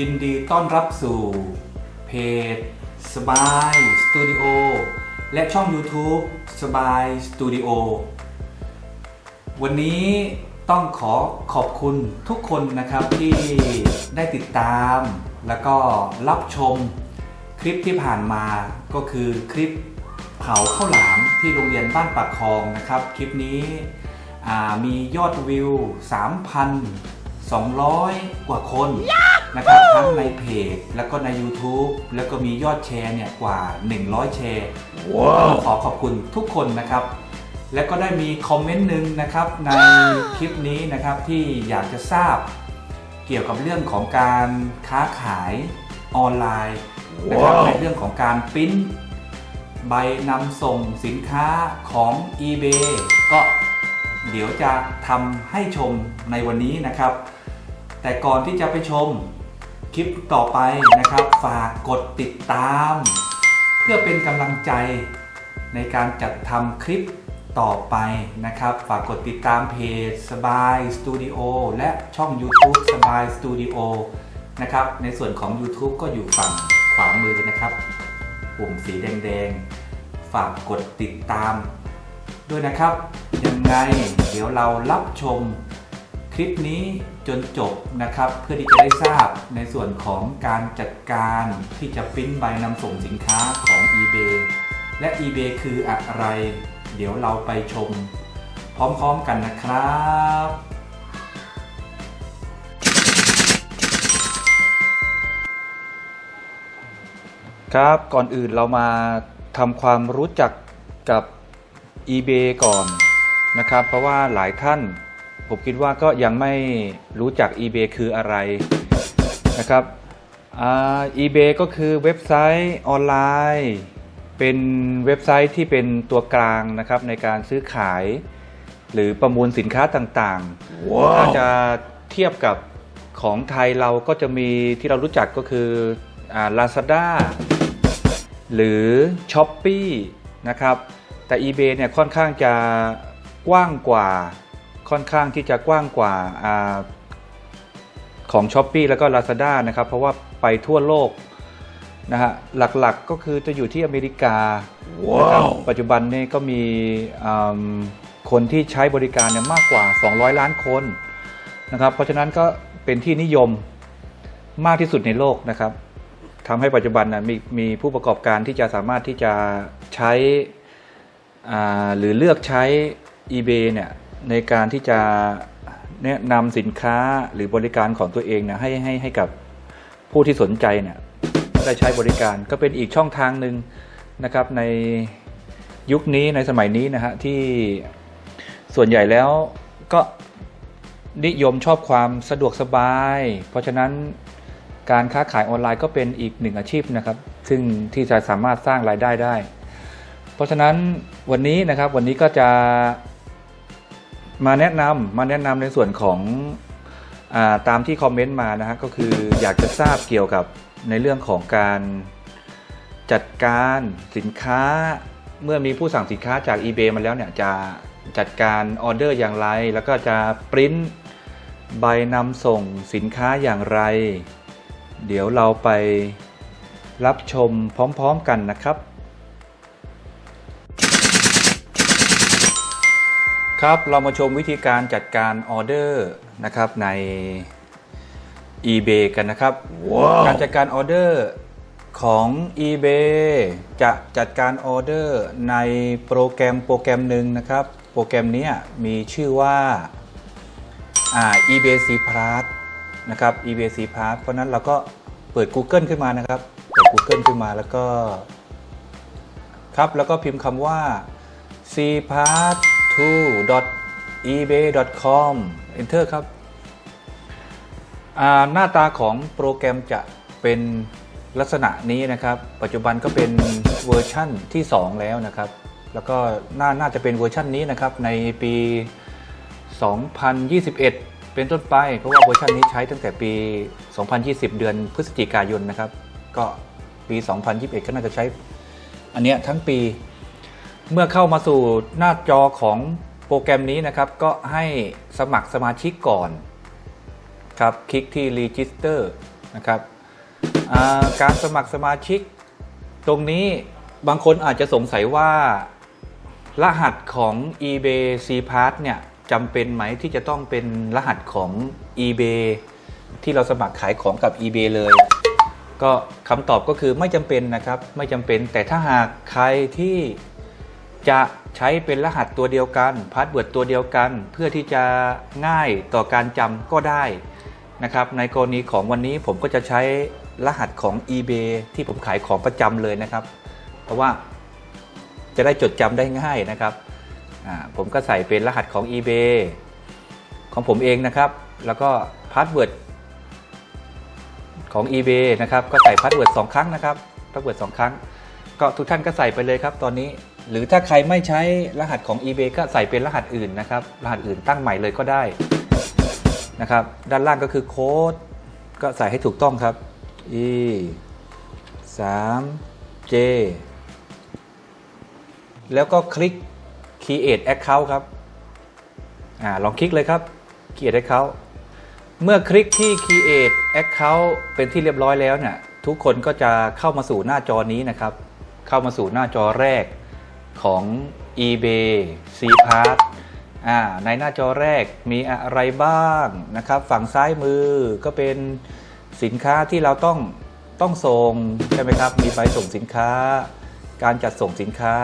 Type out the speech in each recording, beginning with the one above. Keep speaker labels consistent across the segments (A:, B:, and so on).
A: ยินดีต้อนรับสู่เพจสบายสตูดิโอและช่อง YouTube สบายสตูดิโอวันนี้ต้องขอขอบคุณทุกคนนะครับที่ได้ติดตาม แล้วก็รับชมคลิปที่ผ่านมาก็คือคลิปเผาข้าวหลามที่โรงเรียนบ้านปากคลองนะครับ คลิปนี้มียอดวิว 3,200 กว่าคนนะครับทั้งในเพจแล้วก็ใน YouTube แล้วก็มียอดแชร์เนี่ยกว่า 100 แชร์ต้องขอขอบคุณทุกคนนะครับ และก็ได้มีคอมเมนต์หนึ่งนะครับในคลิปนี้นะครับที่อยากจะทราบเกี่ยวกับเรื่องของการค้าขายออนไลน์นะครับ
B: ว้าว
A: ในเรื่องของการปริ้นใบนำส่งสินค้าของ eBay ก็เดี๋ยวจะทำให้ชมในวันนี้นะครับ แต่ก่อนที่จะไปชมคลิปต่อไปนะครับ ฝากกดติดตาม เพื่อเป็นกำลังใจในการจัดทำคลิปต่อไปนะครับ ฝากกดติดตามเพจสบายสตูดิโอและช่อง YouTube สบายสตูดิโอนะครับในส่วนของ YouTube ก็อยู่ฝั่งขวามือนะครับ ปุ่มสีแดงๆ ฝากกดติดตาม ด้วยนะครับ ยังไงเดี๋ยวเรารับชมคลิปนี้ จนจบนะครับ เพื่อที่จะได้ทราบในส่วนของการจัดการที่จะปริ้นใบนำส่งสินค้าของ eBay และ eBay คืออะไร เดี๋ยวเราไปชม พร้อมๆกันนะครับครับก่อนอื่นเรามาทำความรู้จักกับ eBay ก่อนนะครับ เพราะว่าหลายท่าน ผมคิดว่าก็ยังไม่รู้จัก eBay คืออะไรนะครับอ่า eBay ก็คือเว็บไซต์ออนไลน์ เป็นเว็บไซต์ที่เป็นตัวกลางนะครับในการซื้อขาย หรือประมูลสินค้าต่างๆถ้าจะเทียบกับของไทยเราก็จะมีที่เรารู้จักก็คืออ่า Lazada หรือ s h อ p e e นะครับแต่ eBay เนี่ยค่อนข้างจะกว้างกว่า ค่อนข้างที่จะกว้างกว่าอาของ s h อ p e e แล้วก็ Lazada นะครับ เพราะว่าไปทั่วโลกนะฮะหลักๆก็คือจะอยู่ที่อเมริกานะครับปัจจุบันนี้ก็มีอืมคนที่ใช้บริการเนี่ยมากกว่า 200 ล้านคนนะครับ เพราะฉะนั้นก็เป็นที่นิยมมากที่สุดในโลกนะครับทำให้ปัจจุบันนะมีมีผู้ประกอบการที่จะสามารถที่จะใช้อ่าหรือเลือกใช้ eBay เนี่ย ในการที่จะแนะนำสินค้าหรือบริการของตัวเองเนี่ยให้ให้ให้กับผู้ที่สนใจเนี่ยได้ใช้บริการก็เป็นอีกช่องทางหนึ่งนะครับในยุคนี้ในสมัยนี้นะฮะที่ส่วนใหญ่แล้วก็นิยมชอบความสะดวกสบาย เพราะฉะนั้นการค้าขายออนไลน์ก็เป็นอีกหนึ่งอาชีพนะครับ ซึ่งที่จะสามารถสร้างรายได้ได้ เพราะฉะนั้นวันนี้นะครับวันนี้ก็จะ มาแนะนำมาแนะนำในส่วนของอาตามที่คอมเมนต์มานะฮะก็คืออยากจะทราบเกี่ยวกับในเรื่องของการจัดการสินค้าเมื่อมีผู้สั่งสินค้าจาก eBay มาแล้วเนี่ยจะจัดการออเดอร์อย่างไร แล้วก็จะปริ้นใบนำส่งสินค้าอย่างไร เดี๋ยวเราไปรับชมพร้อมๆกันนะครับ ครับเรามาชมวิธีการจัดการออเดอร์นะครับใน eBay กันนะครับการจัดการออเดอร์ของ eBay จะจัดการออเดอร์ในโปรแกรมโปรแกรมหนึ่งนะครับ โปรแกรมเนี้ยมีชื่อว่าอ่า eBay C Plus นะครับ eBay C Plus เพราะฉะนั้นเราก็เปิด Google ขึ้นมานะครับ เปิด Google ขึ้นมาแล้วก็ ครับแล้วก็พิมพ์คำว่า c p a s 2 ebay com enter ครับอ่าหน้าตาของโปรแกรมจะเป็นลักษณะนี้นะครับ ปัจจุบันก็เป็นเวอร์ชั่นที่ 2 แล้วนะครับ แล้วก็น่าน่าจะเป็นเวอร์ชั่นนี้นะครับ ในปี 2021 เป็นต้นไป เพราะว่าเวอร์ชันนี้ใช้ตั้งแต่ปี 2020 เดือนพฤศจิกายนนะครับ ก็ปี 2021 ก็น่าจะใช้อันเนี้ยทั้งปี เมื่อเข้ามาสู่หน้าจอของโปรแกรมนี้นะครับ ก็ให้สมัครสมาชิกก่อนครับคลิกที่ Register นะครับการสมัครสมาชิก ตรงนี้บางคนอาจจะสงสัยว่า รหัสของ eBay C Pass เนี่ยจำเป็นไหมที่จะต้องเป็นรหัสของ eBay ที่เราสมัครขายของกับ eBay เลย ก็คำตอบก็คือไม่จำเป็นนะครับ ไม่จำเป็นแต่ถ้าหากใครที่ จะใช้เป็นรหัสตัวเดียวกันพาสเวิร์ดตัวเดียวกัน เพื่อที่จะง่ายต่อการจำก็ได้นะครับในกรณีของวันนี้ผมก็จะใช้รหัสของ eBay ที่ผมขายของประจำเลยนะครับ เพราะว่าจะได้จดจำได้ง่ายนะครับผมก็ใส่เป็นรหัสของ eBay ของผมเองนะครับ แล้วก็พาสเวิร์ดของ eBay นะครับ ก็ใส่พาสเวิร์ดสองครั้งนะครับพาสเวิร์ดสองครั้ง ก็ทุกท่านก็ใส่ไปเลยครับตอนนี้ หรือถ้าใครไม่ใช้รหัสของ eBay ก็ใส่เป็นรหัสอื่นนะครับ รหัสอื่นตั้งใหม่เลยก็ได้นะครับ ด้านล่างก็คือโค้ดก็ใส่ให้ถูกต้องครับ e 3 j แล้วก็คลิก create account ครับอ่าลองคลิกเลยครับ create account เมื่อคลิกที่ create account เป็นที่เรียบร้อยแล้วเนี่ยทุกคนก็จะเข้ามาสู่หน้าจอนี้นะครับ เข้ามาสู่หน้าจอแรก ของ eBay C Pass อ่าในหน้าจอแรกมีอะไรบ้างนะครับ ฝั่งซ้ายมือก็เป็นสินค้าที่เราต้องต้องส่งใช่ไหมครับ มีใบส่งสินค้า การจัดส่งสินค้า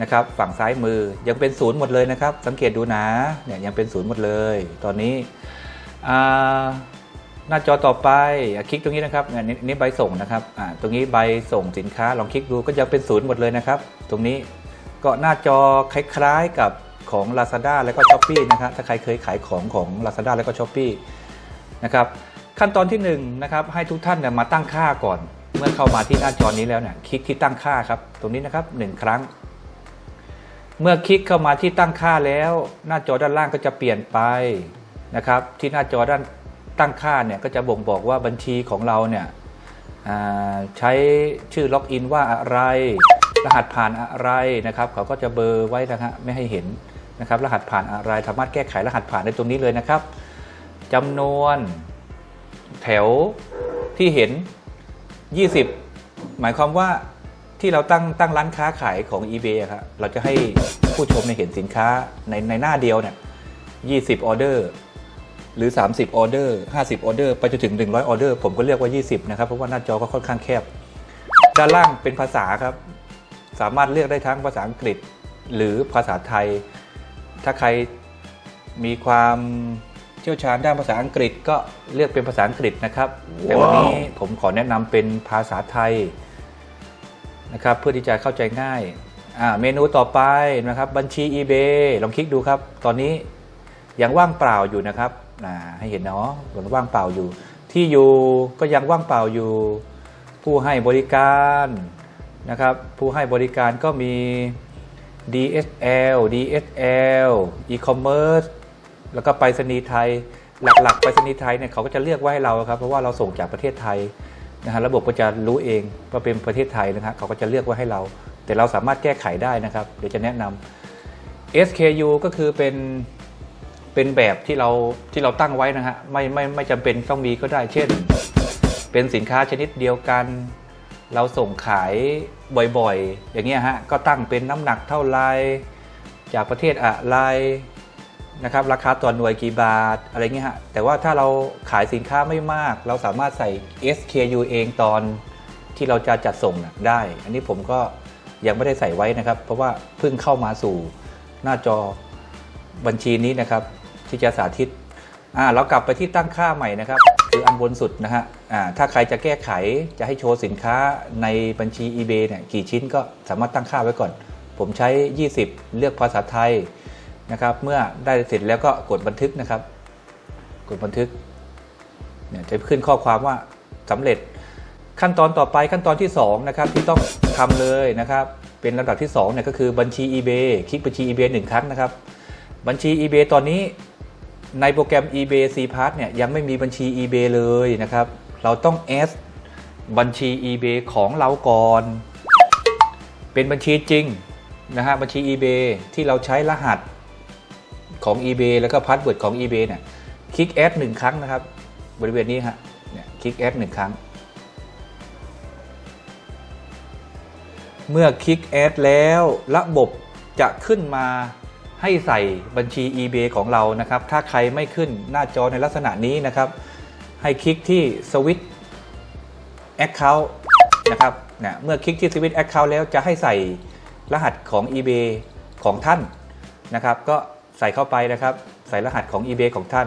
A: นะครับ ฝั่งซ้ายมือยังเป็นศูนย์หมดเลยนะครับ สังเกตดูนะเนี่ยยังเป็นศูนย์หมดเลย ตอนนี้อ่า หน้าจอต่อไปอคลิกตรงนี้นะครับเนี่ยนี่นี่ใบส่งนะครับตรงนี้ใบส่งสินค้าลองคลิกดูก็จะเป็นศูนย์หมดเลยนะครับ ตรงนี้ก็หน้าจอคล้ายๆกับของ Lazada แล้วก็ s h อ p e e นะครับถ้าใครเคยขายของของ Lazada แล้วก็ s h อ p e e นะครับขั้นตอนที่1นงนะครับให้ทุกท่านเนี่ยมาตั้งค่าก่อน เมื่อเข้ามาที่หน้าจอนี้แล้วเนี่ยคลิกที่ตั้งค่าครับ ตรงนี้นะครับหนึ่งครั้ง เมื่อคลิกเข้ามาที่ตั้งค่าแล้ว หน้าจอด้านล่างก็จะเปลี่ยนไปนะครับที่หน้าจอด้าน ตั้งค่าเนี่ยก็จะบ่งบอกว่าบัญชีของเราเนี่ยใช้ชื่อล็อกอินว่าอะไร รหัสผ่านอะไรนะครับ เขาก็จะเบอร์ไว้นะฮะไม่ให้เห็นนะครับ รหัสผ่านอะไรสามารถแก้ไขรหัสผ่านได้ตรงนี้เลยนะครับจำนวนแถวที่เห็น 20 หมายความว่าที่เราตั้งตั้งร้านค้าขายของ eBay อะครับเราจะให้ผู้ชมเนี่ยเห็นสินค้าในในหน้าเดียวเนี่ย20 ออเดอร์ หรือ 30 ออเดอร์ 50 ออเดอร์ ไปจนถึง 100 ออเดอร์ ผมก็เรียกว่า 20 นะครับ เพราะว่าหน้าจอก็ค่อนข้างแคบ ด้านล่างเป็นภาษาครับ สามารถเลือกได้ทั้งภาษาอังกฤษ หรือภาษาไทย ถ้าใครมีความเชี่ยวชาญด้านภาษาอังกฤษก็เลือกเป็นภาษาอังกฤษนะครับแต่วันนี้ผมขอแนะนำเป็นภาษาไทยนะครับเพื่อที่จะเข้าใจง่ายเมนูต่อไปนะครับบัญชี eBay ลองคลิกดูครับ ตอนนี้ยังว่างเปล่าอยู่นะครับ อ่าให้เห็นเนาะยังว่างเปล่าอยู่ ที่อยู่ก็ยังว่างเปล่าอยู่ ผู้ให้บริการนะครับผู้ให้บริการก็มี DSL DSL e-commerce แล้วก็ไปรษณีย์ไทย หลักๆ ไปรษณีย์ไทยเนี่ยเขาก็จะเลือกไว้ให้เราครับ เพราะว่าเราส่งจากประเทศไทยนะฮะระบบก็จะรู้เองว่าเป็นประเทศไทยนะครับเขาก็จะเลือกไว้ให้เรา แต่เราสามารถแก้ไขได้นะครับ เดี๋ยวจะแนะนำ SKU ก็คือเป็น เป็นแบบที่เราที่เราตั้งไว้นะฮะไม่ไม่ไม่จำเป็นต้องมีก็ได้ เช่น เป็นสินค้าชนิดเดียวกัน เราส่งขายบ่อยๆ อย่างเงี้ยฮะก็ตั้งเป็นน้ำหนักเท่าไรจากประเทศอะไรนะครับราคาต่อหน่วยกี่บาทอะไรเงี้ยฮะแต่ว่าถ้าเราขายสินค้าไม่มาก เราสามารถใส่ SKU เองตอนที่เราจะจัดส่งได้ อันนี้ผมก็ยังไม่ได้ใส่ไว้นะครับ เพราะว่าเพิ่งเข้ามาสู่หน้าจอบัญชีนี้นะครับ ที่จะสาธิตอ่าเรากลับไปที่ตั้งค่าใหม่นะครับ คืออันบนสุดนะฮะอ่าถ้าใครจะแก้ไขจะให้โชว์สินค้าในบัญชี eBay เนี่ยกี่ชิ้นก็สามารถตั้งค่าไว้ก่อน ผมใช้ 20 เลือกภาษาไทยนะครับ เมื่อได้เสร็จแล้วก็กดบันทึกนะครับ กดบันทึกเนี่ยจะขึ้นข้อความว่าสำเร็จขั้นตอนต่อไปขั้นตอนที่2นะครับที่ต้องทำเลยนะครับเป็นลำดับที่2เนี่ยก็คือบัญชี eBay คลิกบัญชี eBay หนึ่งครั้งนะครับ บัญชี eBay ตอนนี้ ในโปรแกรม eBay C Pass เนี่ยยังไม่มีบัญชี eBay เลยนะครับ เราต้อง add บัญชี eBay ของเราก่อน เป็นบัญชีจริงนะฮะบัญชี eBay ที่เราใช้รหัสของ eBay แล้วก็พาสเวิร์ดของ eBay เนี่ยคลิก add หนึ่งครั้งนะครับ บริเวณนี้ฮะเนี่ยคลิกแอดหนึ่งครั้ง เมื่อคลิกแอดแล้วระบบจะขึ้นมา ให้ใส่บัญชี eBay ของเรานะครับ ถ้าใครไม่ขึ้นหน้าจอในลักษณะนี้นะครับ ให้คลิกที่สวิตช์ Account นะครับนะเมื่อคลิกที่สวิตช์ Account แล้วจะให้ใส่รหัสของ eBay ของท่านนะครับ ก็ใส่เข้าไปนะครับ ใส่รหัสของ eBay ของท่าน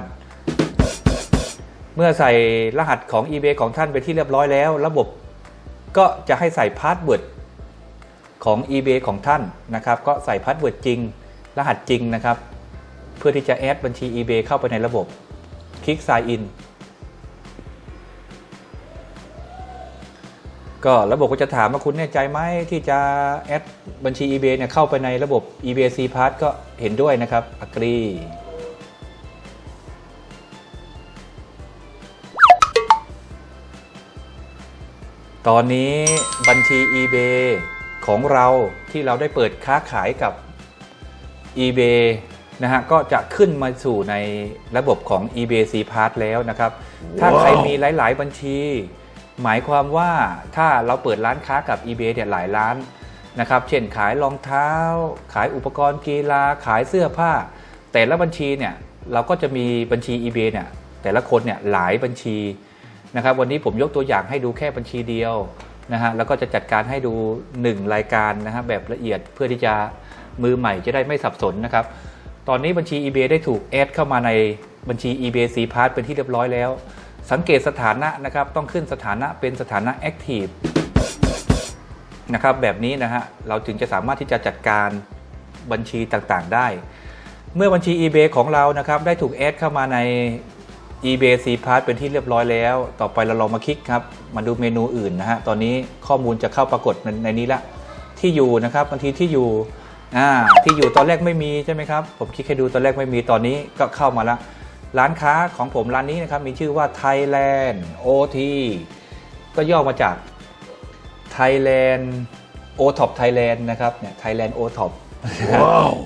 A: เมื่อใส่รหัสของ eBay ของท่านไปที่เรียบร้อยแล้ว ระบบก็จะให้ใส่พาสเวิร์ดของ eBay ของท่านนะครับ ก็ใส่พาสเวิร์ดจริง รหัสจริงนะครับ เพื่อที่จะแอดบัญชี eBay เข้าไปในระบบ คลิก sign in ก็ระบบก็จะถามว่าคุณแน่ใจไหมที่จะแอดบัญชี eBay เนี่ยเข้าไปในระบบ eBay C Pass ก็เห็นด้วยนะครับ agree ตอนนี้บัญชี eBay ของเราที่เราได้เปิดค้าขายกับ eBay นะฮะก็จะขึ้นมาสู่ในระบบของ eBay C Pass แล้วนะครับ ถ้าใครมีหลาย ๆ บัญชี หมายความว่าถ้าเราเปิดร้านค้ากับ eBay เนี่ยหลายร้านนะครับ เช่นขายรองเท้า ขายอุปกรณ์กีฬา ขายเสื้อผ้า แต่ละบัญชีเนี่ยเราก็จะมีบัญชี eBay เนี่ยแต่ละคนเนี่ยหลายบัญชีนะครับ วันนี้ผมยกตัวอย่างให้ดูแค่บัญชีเดียวนะฮะแล้วก็จะจัดการให้ดู 1 รายการนะฮะแบบละเอียดเพื่อที่จะ มือใหม่จะได้ไม่สับสนนะครับ ตอนนี้บัญชี eBay ได้ถูกแอดเข้ามาในบัญชี eBay C Pass เป็นที่เรียบร้อยแล้ว สังเกตสถานะนะครับ ต้องขึ้นสถานะเป็นสถานะ Active นะครับแบบนี้นะฮะเราถึงจะสามารถที่จะจัดการบัญชีต่างๆได้ เมื่อบัญชี eBay ของเรานะครับได้ถูกแอดเข้ามาใน eBay C Pass เป็นที่เรียบร้อยแล้ว ต่อไปเราลองมาคลิกครับ มาดูเมนูอื่นนะฮะ ตอนนี้ข้อมูลจะเข้าปรากฏในในนี้ละ ที่อยู่นะครับบางทีที่อยู่ อ่าที่อยู่ตอนแรกไม่มีใช่ไหมครับ ผมคลิกให้ดูตอนแรกไม่มีตอนนี้ก็เข้ามาแล้วร้านค้าของผมร้านนี้นะครับมีชื่อว่า Thailand OT ก็ย่อมาจาก Thailand o t o p Thailand นะครับเนี่ย Thailand o t o p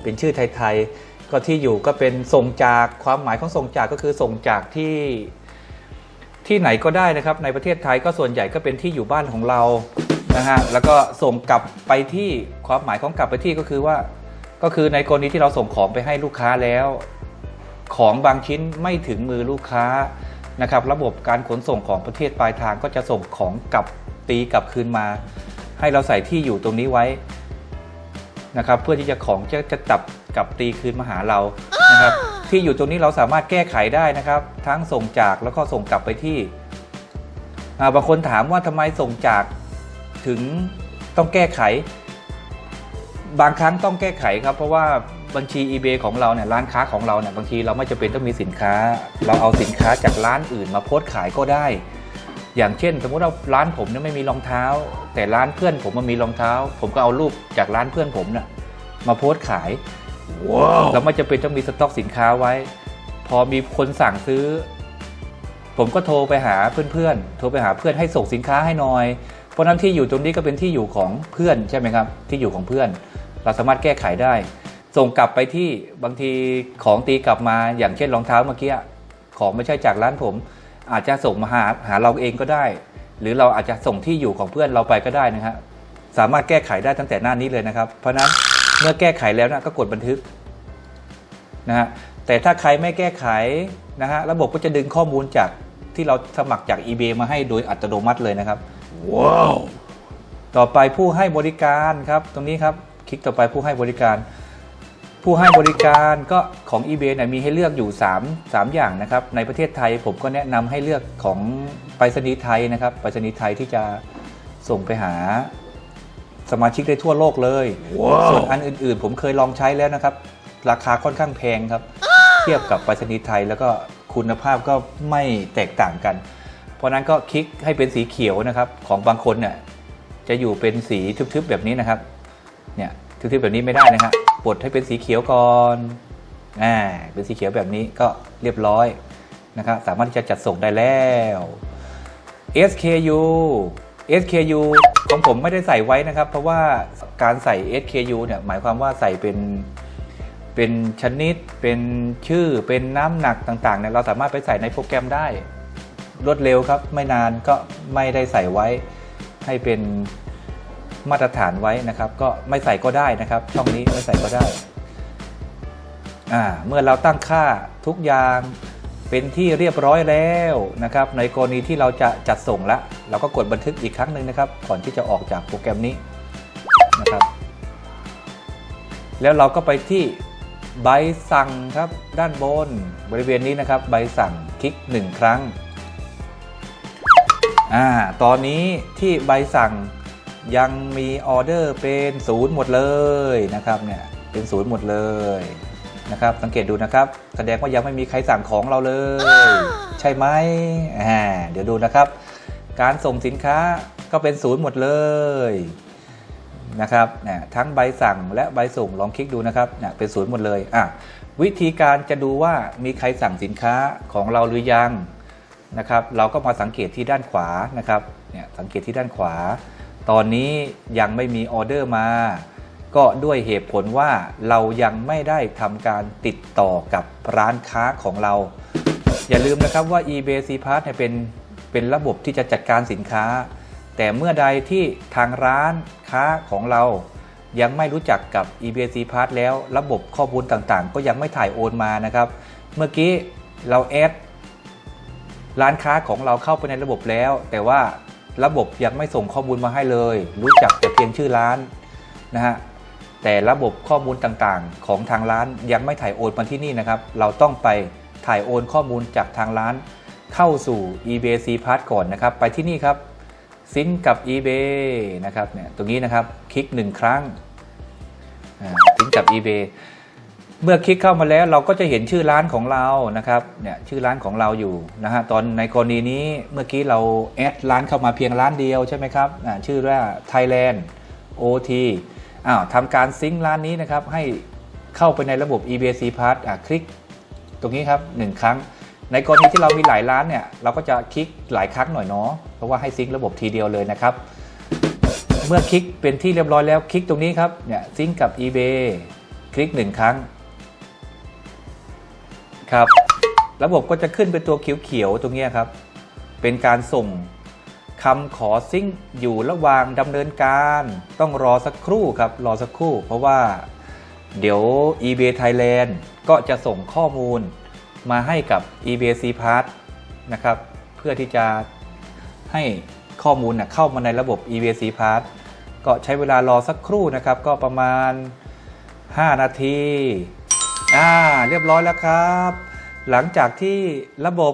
A: เป็นชื่อไทยๆ ก็ที่อยู่ก็เป็นส่งจากความหมายของส่งจากก็คือส่งจากที่ที่ไหนก็ได้นะครับ ในประเทศไทยก็ส่วนใหญ่ก็เป็นที่อยู่บ้านของเรา นะฮะแล้วก็ส่งกลับไปที่ความหมายของกลับไปที่ก็คือว่า ก็คือในกรณีที่เราส่งของไปให้ลูกค้าแล้ว ของบางชิ้นไม่ถึงมือลูกค้านะครับ ระบบการขนส่งของประเทศปลายทางก็จะส่งของกลับตีกลับคืนมา ให้เราใส่ที่อยู่ตรงนี้ไว้นะครับ เพื่อที่จะของจะจะจับกลับตีคืนมาหาเรานะครับ ที่อยู่ตรงนี้เราสามารถแก้ไขได้นะครับ ทั้งส่งจากแล้วก็ส่งกลับไปที่บางคนถามว่าทำไมส่งจาก ถึงต้องแก้ไข บางครั้งต้องแก้ไขครับ เพราะว่าบัญชี eBay ของเราเนี่ยร้านค้าของเราเนี่ยบางทีเราไม่จำเป็นต้องมีสินค้า เราเอาสินค้าจากร้านอื่นมาโพสต์ขายก็ได้ อย่างเช่น สมมุติว่าร้านผมเนี่ยไม่มีรองเท้า แต่ร้านเพื่อนผมมันมีรองเท้า ผมก็เอารูปจากร้านเพื่อนผมน่ะมาโพสต์ขายเราไม่จำเป็นต้องมีสต็อกสินค้าไว้ พอมีคนสั่งซื้อ ผมก็โทรไปหาเพื่อนๆโทรไปหาเพื่อนให้ส่งสินค้าให้หน่อย เพราะนั้นที่อยู่ตรงนี้ก็เป็นที่อยู่ของเพื่อนใช่ไหมครับ ที่อยู่ของเพื่อน เราสามารถแก้ไขได้ ส่งกลับไปที่บางทีของตีกลับมาอย่างเช่นรองเท้าเมื่อกี้ของไม่ใช่จากร้านผม อาจจะส่งมาหาหาเราเองก็ได้ หรือเราอาจจะส่งที่อยู่ของเพื่อนเราไปก็ได้นะครับสามารถแก้ไขได้ตั้งแต่หน้านี้เลยนะครับ เพราะนั้นเมื่อแก้ไขแล้วนะก็กดบันทึกนะฮะแต่ถ้าใครไม่แก้ไขนะฮะระบบก็จะดึงข้อมูลจากที่เราสมัครจาก eBay มาให้โดยอัตโนมัติเลยนะครับ ต่อไปผู้ให้บริการครับตรงนี้ครับคลิกต่อไปผู้ให้บริการ ผู้ให้บริการก็ของ eBay เนี่ยมีให้เลือกอยู่ 3 3 อย่างนะครับ ในประเทศไทยผมก็แนะนำให้เลือกของไปรษณีย์ไทยนะครับไปรษณีย์ไทยที่จะส่งไปหาสมาชิกได้ทั่วโลกเลยส่วนอันอื่นๆ ผมเคยลองใช้แล้วนะครับ ราคาค่อนข้างแพงครับ เทียบกับไปรษณีย์ไทยแล้วก็คุณภาพก็ไม่แตกต่างกัน เพราะนั้นก็คลิกให้เป็นสีเขียวนะครับ ของบางคนเนี่ยจะอยู่เป็นสีทึบๆแบบนี้นะครับ เนี่ยทึบๆแบบนี้ไม่ได้นะฮะปลดให้เป็นสีเขียวก่อนอ่าเป็นสีเขียวแบบนี้ก็เรียบร้อยนะครับ สามารถที่จะจัดส่งได้แล้ว SKU SKU ของผมไม่ได้ใส่ไว้นะครับ เพราะว่าการใส่ SKU เนี่ยหมายความว่าใส่เป็นเป็นชนิด เป็นชื่อ เป็นน้ำหนักต่างๆเนี่ยเราสามารถไปใส่ในโปรแกรมได้ รวดเร็วครับ ไม่นานก็ไม่ได้ใส่ไว้ให้เป็นมาตรฐานไว้นะครับ ก็ไม่ใส่ก็ได้นะครับ ช่องนี้ไม่ใส่ก็ได้อ่าเมื่อเราตั้งค่าทุกอย่างเป็นที่เรียบร้อยแล้วนะครับ ในกรณีที่เราจะจัดส่งละเราก็กดบันทึกอีกครั้งหนึ่งนะครับ ก่อนที่จะออกจากโปรแกรมนี้นะครับ แล้วเราก็ไปที่ใบสั่งครับด้านบนบริเวณนี้นะครับ ใบสั่งคลิกหนึ่งครั้ง อ่าตอนนี้ที่ใบสั่งยังมีออเดอร์เป็นศูนย์หมดเลยนะครับเนี่ยเป็นศูนย์หมดเลยนะครับสังเกตดูนะครับ แสดงว่ายังไม่มีใครสั่งของเราเลย ใช่ไหมอ่าเดี๋ยวดูนะครับ การส่งสินค้าก็เป็นศูนย์หมดเลยนะครับเนี่ยทั้งใบสั่งและใบส่งลองคลิกดูนะครับเนี่ยเป็นศูนย์หมดเลยอะวิธีการจะดูว่ามีใครสั่งสินค้าของเราหรือยัง นะครับเราก็มาสังเกตที่ด้านขวานะครับเนี่ยสังเกตที่ด้านขวา ตอนนี้ยังไม่มีออเดอร์มา ก็ด้วยเหตุผลว่าเรายังไม่ได้ทำการติดต่อกับร้านค้าของเรา อย่าลืมนะครับว่า eBay c p a s s เนี่ยเป็นเป็นระบบที่จะจัดการสินค้า แต่เมื่อใดที่ทางร้านค้าของเรายังไม่รู้จักกับ eBay c p a s s แล้วระบบข้อมูลต่างๆ ก็ยังไม่ถ่ายโอนมานะครับ เมื่อกี้เราแอด ร้านค้าของเราเข้าไปในระบบแล้ว แต่ว่าระบบยังไม่ส่งข้อมูลมาให้เลย รู้จักแต่เพียงชื่อร้านนะฮะแต่ระบบข้อมูลต่างๆ ของทางร้านยังไม่ถ่ายโอนมาที่นี่นะครับ เราต้องไปถ่ายโอนข้อมูลจากทางร้าน เข้าสู่ eBay c p a s s ก่อนนะครับ ไปที่นี่ครับซิงก์กับ eBay นะครับเนี่ยตรงนี้นะครับ คลิกหนึ่งครั้งซิงก์กับ eBay เมื่อคลิกเข้ามาแล้วเราก็จะเห็นชื่อร้านของเรานะครับเนี่ยชื่อร้านของเราอยู่นะฮะตอนในกรณีนี้เมื่อกี้เราแอดร้านเข้ามาเพียงร้านเดียวใช่ไหมครับชื่อว่า Thailand OT อ้าวทำการซิงก์ร้านนี้นะครับให้เข้าไปในระบบ EBC p a s s อะคลิกตรงนี้ครับหนึ่งครั้ง ในกรณีที่เรามีหลายร้านเนี่ยเราก็จะคลิกหลายครั้งหน่อยเนาะเพราะว่าให้ซิงค์ระบบทีเดียวเลยนะครับ เมื่อคลิกเป็นที่เรียบร้อยแล้วคลิกตรงนี้ครับเนี่ยซิงค์กับ eBay คลิกหนึ่งครั้ง ครับ ระบบก็จะขึ้นเป็นตัวเขียวๆตรงนี้ครับ เป็นการส่งคำขอซิงค์อยู่ระหว่างดำเนินการ ต้องรอสักครู่ครับ รอสักครู่ เพราะว่าเดี๋ยว eBay Thailand ก็จะส่งข้อมูลมาให้กับ eBay c p a s s นะครับ เพื่อที่จะให้ข้อมูลนะเข้ามาในระบบ eBay c p a s s ก็ใช้เวลารอสักครู่นะครับ ก็ประมาณ 5 นาที อ่าเรียบร้อยแล้วครับ หลังจากที่ระบบ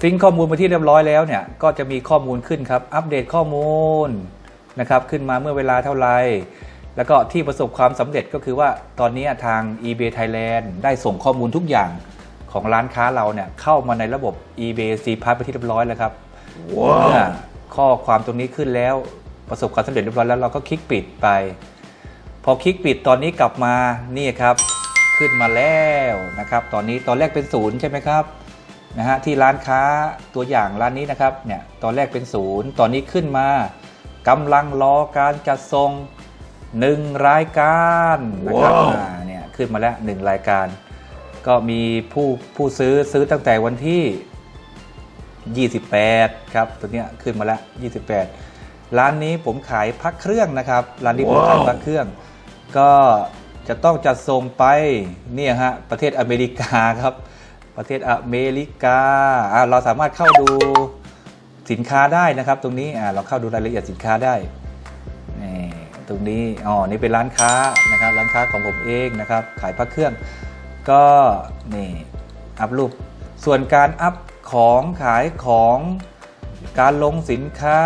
A: ซิงค์ข้อมูลมาที่เรียบร้อยแล้วเนี่ยก็จะมีข้อมูลขึ้นครับ อัปเดตข้อมูลนะครับขึ้นมาเมื่อเวลาเท่าไหร่แล้วก็ที่ประสบความสำเร็จก็คือว่าตอนนี้ทาง eBay Thailand ได้ส่งข้อมูลทุกอย่างของร้านค้าเราเนี่ยเข้ามาในระบบ eBay c p a s s ไปที่เรียบร้อยแล้วครับเมื่อข้อความตรงนี้ขึ้นแล้วประสบความสำเร็จเรียบร้อยแล้วเราก็คลิกปิดไป พอคลิกปิดตอนนี้กลับมานี่ครับขึ้นมาแล้วนะครับ ตอนนี้ตอนแรกเป็นศูนย์ใช่ไหมครับนะฮะที่ร้านค้าตัวอย่างร้านนี้นะครับเนี่ยตอนแรกเป็นศูนย์ตอนนี้ขึ้นมากำลังรอการจัดส่งหนึ่งรายการนะครับอ่าเนี่ยขึ้นมาแล้วหนึ่งรายการ ก็มีผู้ผู้ซื้อซื้อตั้งแต่วันที่ 28 ครับตัวเนี้ยขึ้นมาแล้ว 28 ร้านนี้ผมขายพักเครื่องนะครับ ร้านนี้ผมขายพักเครื่อง ก็จะต้องจัดส่งไปเนี่ยฮะประเทศอเมริกาครับ ประเทศอเมริกาอ่าเราสามารถเข้าดูสินค้าได้นะครับ ตรงนี้อ่าเราเข้าดูรายละเอียดสินค้าได้นี่ตรงนี้อ๋อนี่เป็นร้านค้านะครับร้านค้าของผมเองนะครับ ขายพักเครื่อง ก็นี่อัพรูปส่วนการอัพของขายของ การลงสินค้า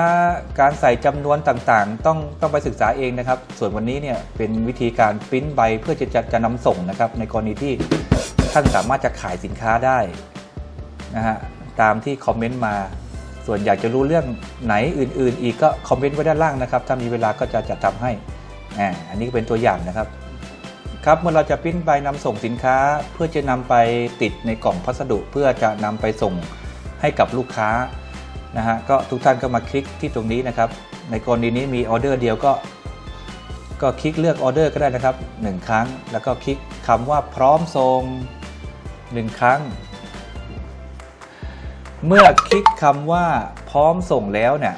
A: การใส่จำนวนต่างๆ ต้องต้องไปศึกษาเองนะครับ ส่วนวันนี้เนี่ยเป็นวิธีการปริ้นใบเพื่อจะจะจะนำส่งนะครับ ในกรณีที่ท่านสามารถจะขายสินค้าได้นะฮะตามที่คอมเมนต์มา ส่วนอยากจะรู้เรื่องไหนอื่น ๆ อีกก็คอมเมนต์ไว้ด้านล่างนะครับ ถ้ามีเวลาก็จะจะทำให้อ่าอันนี้ก็เป็นตัวอย่างนะครับครับเมื่อเราจะปริ้นใบนำส่งสินค้า เพื่อจะนำไปติดในกล่องพัสดุ เพื่อจะนำไปส่งให้กับลูกค้า นะฮะก็ทุกท่านก็มาคลิกที่ตรงนี้นะครับ ในกรณีนี้มีออเดอร์เดียวก็ ก็คลิกเลือกออเดอร์ก็ได้นะครับ 1 ครั้ง แล้วก็คลิกคำว่าพร้อมส่ง1 ครั้ง เมื่อคลิกคำว่าพร้อมส่งแล้วเนี่ย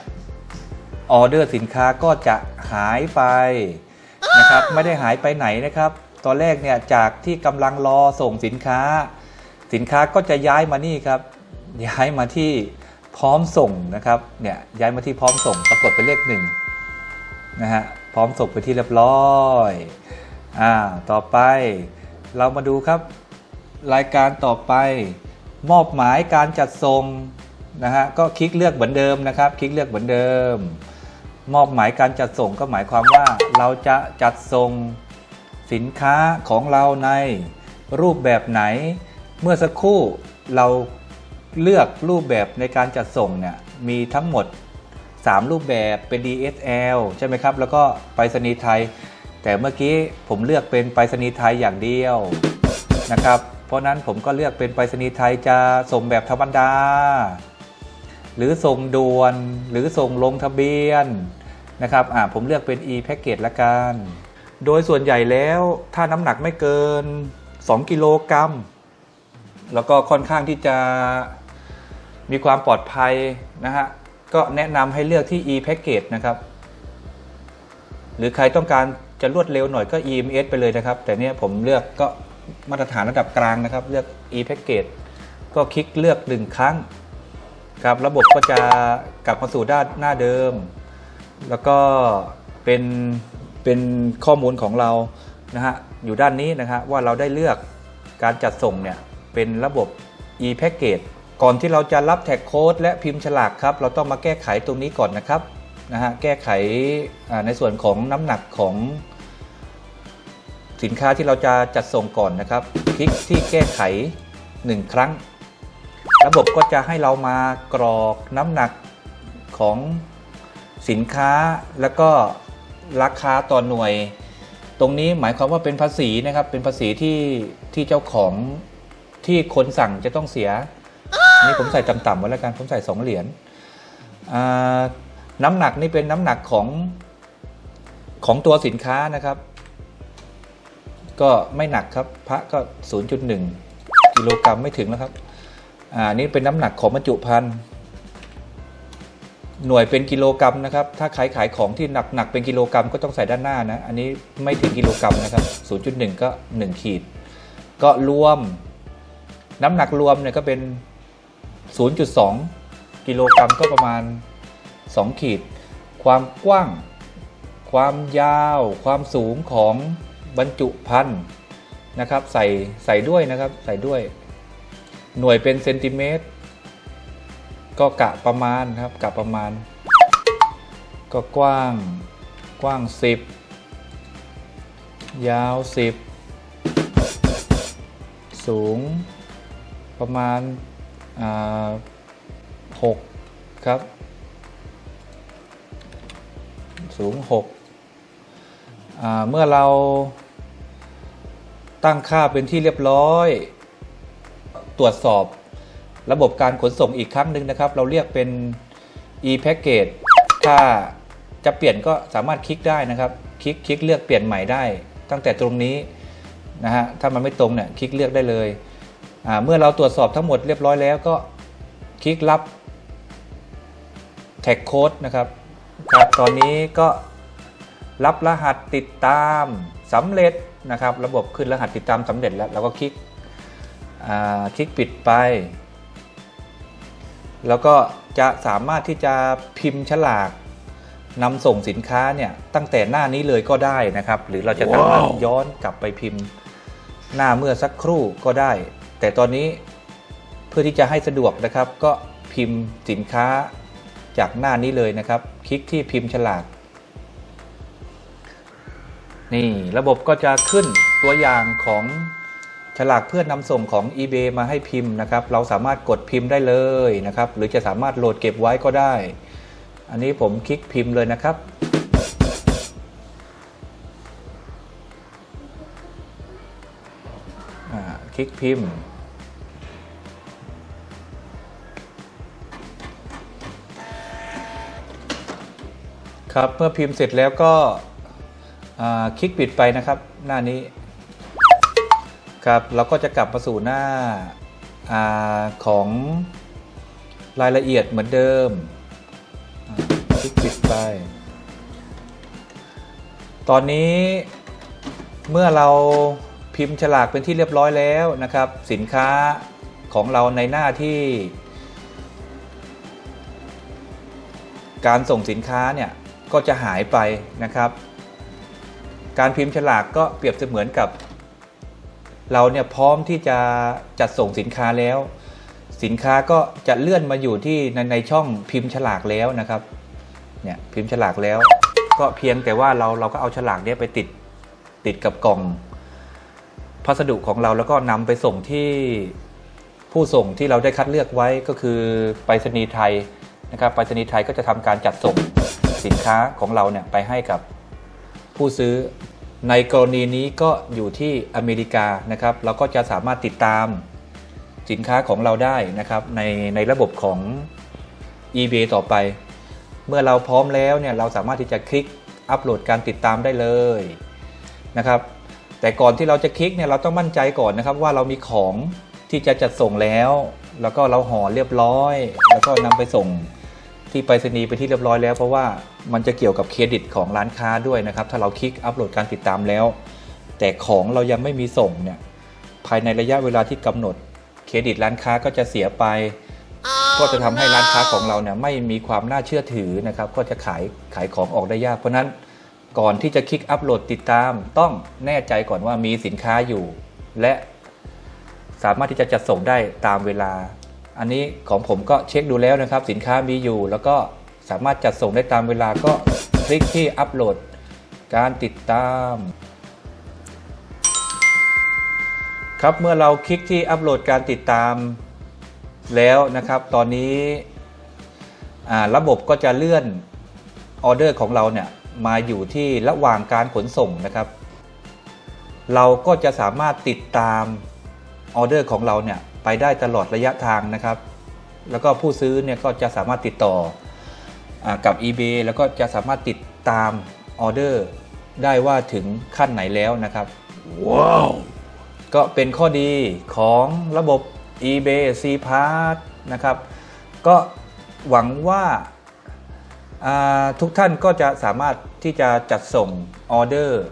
A: ออเดอร์สินค้าก็จะหายไปนะครับไม่ได้หายไปไหนนะครับ ตอนแรกเนี่ยจากที่กำลังรอส่งสินค้า สินค้าก็จะย้ายมานี่ครับ ย้ายมาที่ พร้อมส่งนะครับเนี่ยย้ายมาที่พร้อมส่งปรากฏเป็นเลขหนึ่งนะฮะพร้อมส่งไปที่เรียบร้อยอ่าต่อไปเรามาดูครับ รายการต่อไป มอบหมายการจัดส่งนะฮะก็คลิกเลือกเหมือนเดิมนะครับ คลิกเลือกเหมือนเดิม มอบหมายการจัดส่งก็หมายความว่าเราจะจัดส่งสินค้าของเราในรูปแบบไหน เมื่อสักครู่เรา เลือกรูปแบบในการจัดส่งเนี่ยมีทั้งหมด 3 รูปแบบเป็น DSL ใช่ไหมครับ แล้วก็ไปรษณีย์ไทย แต่เมื่อกี้ผมเลือกเป็นไปรษณีย์ไทยอย่างเดียวนะครับ เพราะนั้นผมก็เลือกเป็นไปรษณีย์ไทยจะส่งแบบธรรมดา หรือส่งด่วนหรือส่งลงทะเบียนนะครับอ่าผมเลือกเป็น e-package ละกัน โดยส่วนใหญ่แล้วถ้าน้ำหนักไม่เกิน 2 กิโลกรัม แล้วก็ค่อนข้างที่จะมีความปลอดภัยนะฮะ ก็แนะนำให้เลือกที่ e-package นะครับ หรือใครต้องการจะรวดเร็วหน่อยก็ EMS ไปเลยนะครับ แต่เนี่ยผมเลือกก็มาตรฐานระดับกลางนะครับ เลือก e-package ก็คลิกเลือกหนึ่งครั้งครับระบบก็จะกลับมาสู่ด้านหน้าเดิม แล้วก็เป็นเป็นข้อมูลของเรานะฮะอยู่ด้านนี้นะฮะว่าเราได้เลือกการจัดส่งเนี่ย เป็นระบบ e-package ก่อนที่เราจะรับแท็กโค้ดและพิมพ์ฉลากครับ เราต้องมาแก้ไขตรงนี้ก่อนนะครับนะฮะแก้ไขในส่วนของน้ำหนักของสินค้าที่เราจะจัดส่งก่อนนะครับ คลิกที่แก้ไข 1 ครั้ง ระบบก็จะให้เรามากรอกน้ำหนักของสินค้าแล้วก็ราคาต่อหน่วย ตรงนี้หมายความว่าเป็นภาษีนะครับ เป็นภาษีที่ที่เจ้าของ ที่คนสั่งจะต้องเสีย นี่ผมใส่ต่ำๆไว้แล้วกันผมใส่สองเหรียญอ่าน้ำหนักนี่เป็นน้ำหนักของของตัวสินค้านะครับ ก็ไม่หนักครับพระก็ 0.1กิโลกรัมไม่ถึงแล้วครับอ่านี่เป็นน้ำหนักของบรรจุภัณฑ์หน่วยเป็นกิโลกรัมนะครับ ถ้าขายขายของที่หนักหนักเป็นกิโลกรัมก็ต้องใส่ด้านหน้านะ อันนี้ไม่ถึงกิโลกรัมนะครับ 0.1 ก็ 1 ขีด ก็รวม น้ำหนักรวมเนี่ยก็เป็น 0.2 กิโลกรัมก็ประมาณ 2 ขีด ความกว้าง ความยาว ความสูงของบรรจุภัณฑ์นะครับ ใส่ใส่ด้วยนะครับใส่ด้วย หน่วยเป็นเซนติเมตร ก็กะประมาณครับกะประมาณ ก็กว้างกว้าง 10 ยาว 10 สูง ประมาณา6ครับ สูง6เมื่อเราตั้งค่าเป็นที่เรียบร้อย ตรวจสอบระบบการขนส่งอีกครั้งหนึ่งนะครับ เราเรียกเป็น e-package ถ้าจะเปลี่ยนก็สามารถคลิกได้นะครับ คลิกคลิกเลือกเปลี่ยนใหม่ได้ ตั้งแต่ตรงนี้นะฮะถ้ามันไม่ตรงเนี่ยคลิกเลือกได้เลย เมื่อเราตรวจสอบทั้งหมดเรียบร้อยแล้วก็คลิกรับแท็กโค้ดนะครับครับตอนนี้ก็รับรหัสติดตามสำเร็จนะครับ ระบบขึ้นรหัสติดตามสำเร็จแล้วเราก็คลิกอ่าคลิกปิดไป แล้วก็จะสามารถที่จะพิมพ์ฉลากนำส่งสินค้าเนี่ยตั้งแต่หน้านี้เลยก็ได้นะครับ หรือเราจะสามารถย้อนกลับไปพิมพ์หน้าเมื่อสักครู่ก็ได้ แต่ตอนนี้เพื่อที่จะให้สะดวกนะครับ ก็พิมพ์สินค้าจากหน้านี้เลยนะครับ คลิกที่พิมพ์ฉลาก นี่ระบบก็จะขึ้นตัวอย่างของฉลากเพื่อนำส่งของ eBay มาให้พิมพ์นะครับ เราสามารถกดพิมพ์ได้เลยนะครับ หรือจะสามารถโหลดเก็บไว้ก็ได้ อันนี้ผมคลิกพิมพ์เลยนะครับ ลิกพิมพ์ครับเมื่อพิมพ์เสร็จแล้วก็คลิกปิดไปนะครับ หน้านี้ครับเราก็จะกลับมาสู่หน้าอาของรายละเอียดเหมือนเดิมคลิกปิดไป ตอนนี้เมื่อเรา พิมพ์ฉลากเป็นที่เรียบร้อยแล้วนะครับ สินค้าของเราในหน้าที่ การส่งสินค้าเนี่ยก็จะหายไปนะครับ การพิมพ์ฉลากก็เปรียบเสมือนกับ เราเนี่ยพร้อมที่จะจัดส่งสินค้าแล้ว สินค้าก็จะเลื่อนมาอยู่ที่ในในช่องพิมพ์ฉลากแล้วนะครับเนี่ยพิมพ์ฉลากแล้ว ก็เพียงแต่ว่าเราเราก็เอาฉลากเนี้ยไปติดติดกับกล่อง พัสดุของเราแล้วก็นำไปส่งที่ผู้ส่งที่เราได้คัดเลือกไว้ก็คือไปรษณีย์ไทยนะครับไปรษณีย์ไทยก็จะทำการจัดส่งสินค้าของเราเนี่ยไปให้กับผู้ซื้อในกรณีนี้ก็อยู่ที่อเมริกานะครับ เราก็จะสามารถติดตามสินค้าของเราได้นะครับ ในในระบบของ eBay ต่อไป เมื่อเราพร้อมแล้วเนี่ยเราสามารถที่จะคลิกอัปโหลดการติดตามได้เลยนะครับ แต่ก่อนที่เราจะคลิกเนี่ยเราต้องมั่นใจก่อนนะครับว่าเรามีของที่จะจัดส่งแล้ว แล้วก็เราห่อเรียบร้อย แล้วก็นำไปส่งที่ไปรษณีย์ไปที่เรียบร้อยแล้ว เพราะว่ามันจะเกี่ยวกับเครดิตของร้านค้าด้วยนะครับ ถ้าเราคลิกอัปโหลดการติดตามแล้ว แต่ของเรายังไม่มีส่งเนี่ยภายในระยะเวลาที่กำหนดเครดิตร้านค้าก็จะเสียไป ก็จะทำให้ร้านค้าของเราเนี่ยไม่มีความน่าเชื่อถือนะครับ ก็จะขายขายของออกได้ยากเพราะฉะนั้น ก่อนที่จะคลิกอัปโหลดติดตาม ต้องแน่ใจก่อนว่ามีสินค้าอยู่ และสามารถที่จะจัดส่งได้ตามเวลา อันนี้ของผมก็เช็คดูแล้วนะครับ สินค้ามีอยู่ แล้วก็สามารถจัดส่งได้ตามเวลาก็คลิกที่อัปโหลด การติดตาม ครับเมื่อเราคลิกที่อัปโหลดการติดตามแล้วนะครับ ตอนนี้ระบบก็จะเลื่อนออเดอร์ของเราเนี่ย มาอยู่ที่ระหว่างการขนส่งนะครับ เราก็จะสามารถติดตามออเดอร์ของเราเนี่ยไปได้ตลอดระยะทางนะครับ แล้วก็ผู้ซื้อเนี่ยก็จะสามารถติดต่ออากับ eBay แล้วก็จะสามารถติดตามออเดอร์ได้ว่าถึงขั้นไหนแล้วนะครับ
B: ว้าว
A: ก็เป็นข้อดีของระบบ eBay C Part นะครับ ก็หวังว่าอ่าทุกท่านก็จะสามารถ ที่จะจัดส่งออเดอร์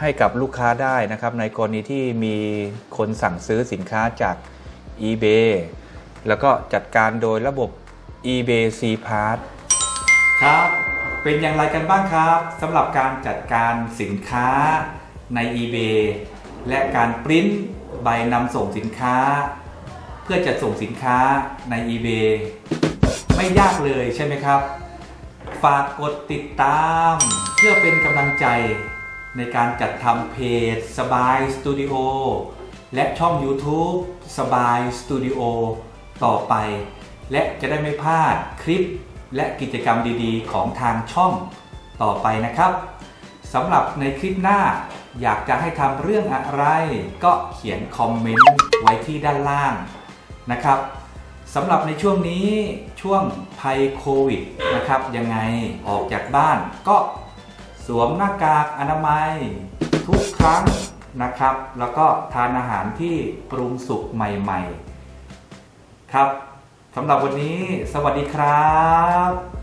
A: ให้กับลูกค้าได้นะครับ ในกรณีที่มีคนสั่งซื้อสินค้าจาก eBay แล้วก็จัดการโดยระบบ eBay C Part ครับ เป็นอย่างไรกันบ้างครับสำหรับการจัดการสินค้าใน eBay และการปริ้นใบนำส่งสินค้า เพื่อจะส่งสินค้าใน eBay ไม่ยากเลยใช่ไหมครับ ฝากกดติดตาม เพื่อเป็นกำลังใจในการจัดทำเพจสบายสตูดิโอและช่อง YouTube สบายสตูดิโอต่อไป และจะได้ไม่พลาดคลิปและกิจกรรมดีๆ ของทางช่องต่อไปนะครับสำหรับในคลิปหน้า อยากจะให้ทำเรื่องอะไร ก็เขียนคอมเมนต์ไว้ที่ด้านล่างนะครับ สำหรับในช่วงนี้ช่วงภัยโควิดนะครับ ยังไงออกจากบ้านก็สวมหน้ากากอนามัยทุกครั้งนะครับ แล้วก็ทานอาหารที่ปรุงสุกใหม่ ๆ ครับสำหรับวันนี้สวัสดีครับ